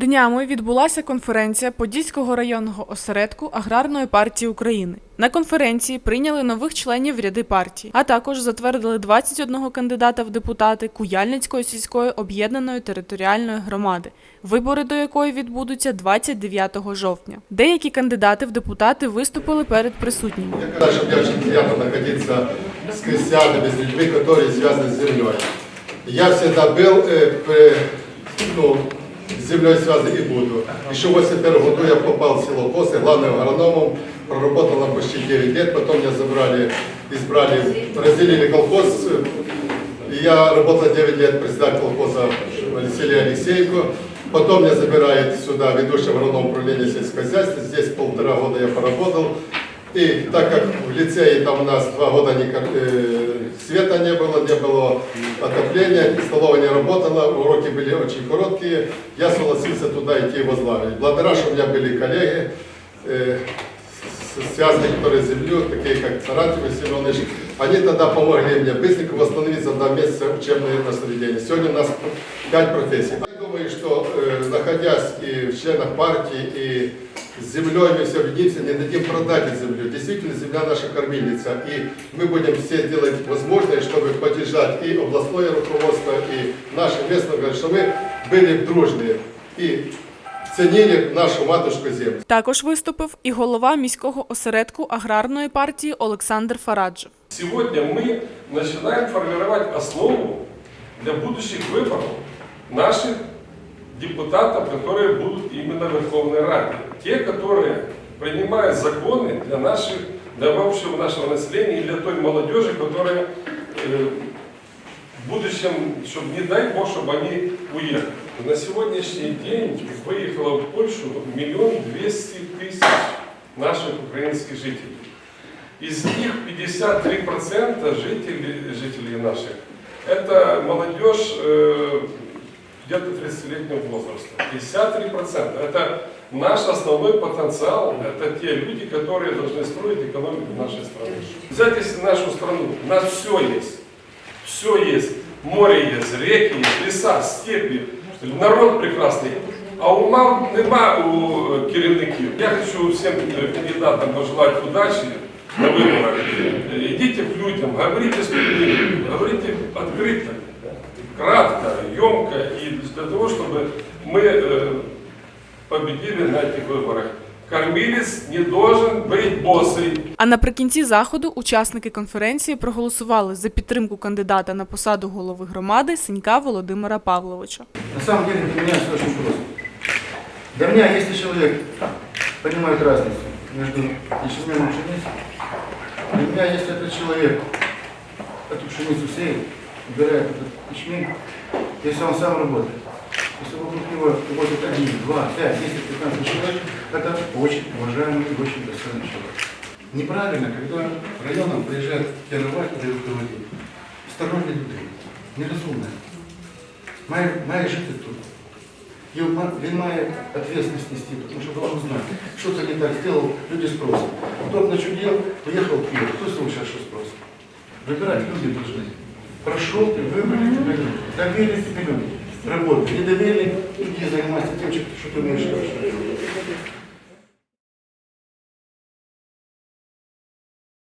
Днями відбулася конференція Подільського районного осередку Аграрної партії України. На конференції прийняли нових членів в ряди партії, а також затвердили 21 кандидата в депутати Куяльницької сільської об'єднаної територіальної громади, вибори до якої відбудуться 29 жовтня. Деякі кандидати в депутати виступили перед присутніми. Я когда, чтобы мне очень приятно находиться с крестьянами, с людьми, которые связаны с землей. Я всегда был э, при- ну, с землей связан и буду. Еще в 81 году я попал в село Косы, главным агрономом, проработал там почти 9 лет, потом меня забрали, избрали, разделили колхоз, э, и я работал 9 лет председателем колхоза в селе Алексеевку. Потом меня забирают сюда ведущим агроном управления сельского хозяйства. Здесь полтора года я поработал. И так как в лицее там у нас два года кор- э, света не было, не было отопления, столовая не работала, уроки были очень короткие, я согласился туда идти возглавить. Благодаря, что у меня были коллеги, э, связанные, которые с землей, такие как Саратов Василий Иванович, они тогда помогли мне быстренько восстановить за два месяца учебное заведение. Сегодня у нас пять профессий. Я думаю, что э, находясь и в членах партии, и с землей мы все объединимся, не дадим продать эту землю. Действительно, земля наша кормильница. И мы будем все делать возможное, чтобы поддержать и областное руководство, и наше местное, чтобы мы были дружные и ценили нашу матушку землю. Також виступив і голова міського осередку аграрної партії Олександр Фараджев. Сегодня мы начинаем формировать основу для будущих выборов наших депутатов, которые будут именно в Верховной Раде. Те, которые принимают законы для, наших, для общего нашего населения и для той молодежи, которая э, в будущем, чтобы не дай Бог, чтобы они уехали. На сегодняшний день выехало в Польшу миллион двести тысяч наших украинских жителей. Из них 53% жителей, жителей наших – это молодежь э, где-то 30-летнего возраста. 53% – это наш основной потенциал, это те люди, которые должны строить экономику нашей страны. Взять если нашу страну, у нас все есть, все есть. Море есть, реки есть, леса, степи, народ прекрасний. А ума нема у е, керівників. Я хочу всім е, кандидатам пожелати удачі на виборах. Е, Идите к людям, говорите с людьми, говорите открыто, кратко, емко, и для того, чтобы мы э, победили на этих выборах. Кормилец не должен быть боссой. А наприкінці заходу учасники конференції проголосували за підтримку кандидата на посаду голови громади Синька Володимира Павловича. На самом деле для меня все очень просто. Для меня, если человек понимает разницу между ячменем и пшеницей, для меня, если этот человек эту пшеницу сеет, убирает этот ячмень, если он сам работает, если вокруг него работает один, два, пять, десять, пятнадцать человек, это очень уважаемый и очень достойный человек. Неправильно, когда районом приезжает керувати і руководитель. Сторонні людей, нерозумне. Має, має жити тут. І він ма- він має відповідальність нести, тому що должен знати, що це не так зробив, люди спросять. Хто б начудил, поїхав в Київ, хто слушає, що спросить. Вибирати люди должны. Прошел ты, выбрали тебя люди. Доверили тебе люди. Работай. Не доверили, иди занимайся тем, что ты умеешь хорошо.